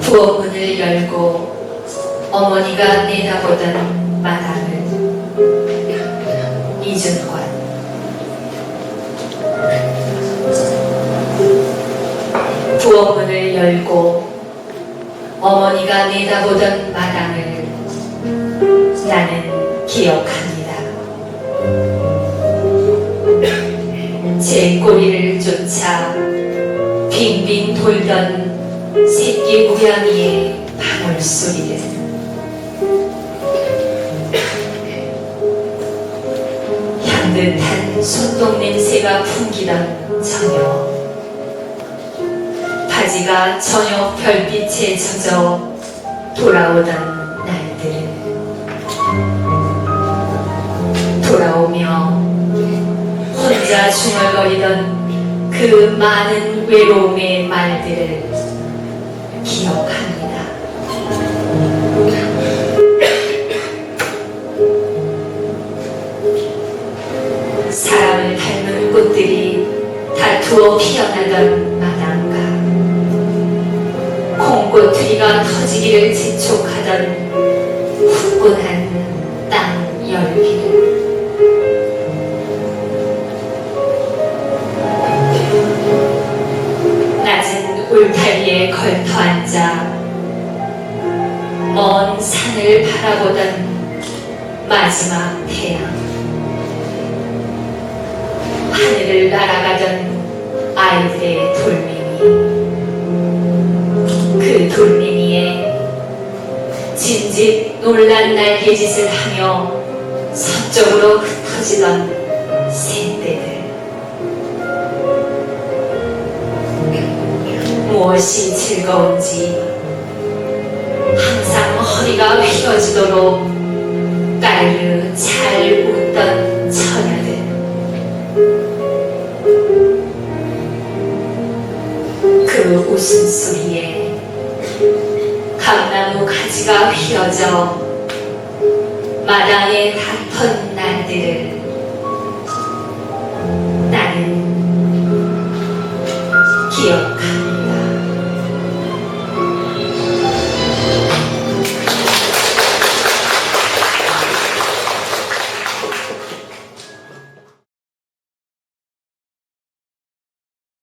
부엌문을 열고 어머니가 내다보던 마당을 이준권 부엌문을 열고 어머니가 내다보던 마당을 나는 기억합니다. 제 꼬리를 쫓아 빙빙 돌던 새끼 고양이의 방울 소리를. 향긋한 손톱 냄새가 풍기던 저녁. 바지가 저녁 별빛에 젖어 돌아오던 날들을. 돌아오며 중얼거리던 그 많은 외로움의 말들을 기억합니다. 사람을 닮은 꽃들이 다투어 피어나던 마당가 콩꽃트리가 터지기를 재촉하던 울타리에 걸터 앉아 먼 산을 바라보던 마지막 태양. 하늘을 날아가던 아이들의 돌멩이. 그 돌멩이에 진짓 놀란 날개짓을 하며 서쪽으로 흩어지던 새떼들 무엇이 즐거운지 항상 허리가 휘어지도록 까르르 잘 웃던 처녀들. 그 웃음소리에 감나무 가지가 휘어져 마당에 닿던 날들을 나는 기억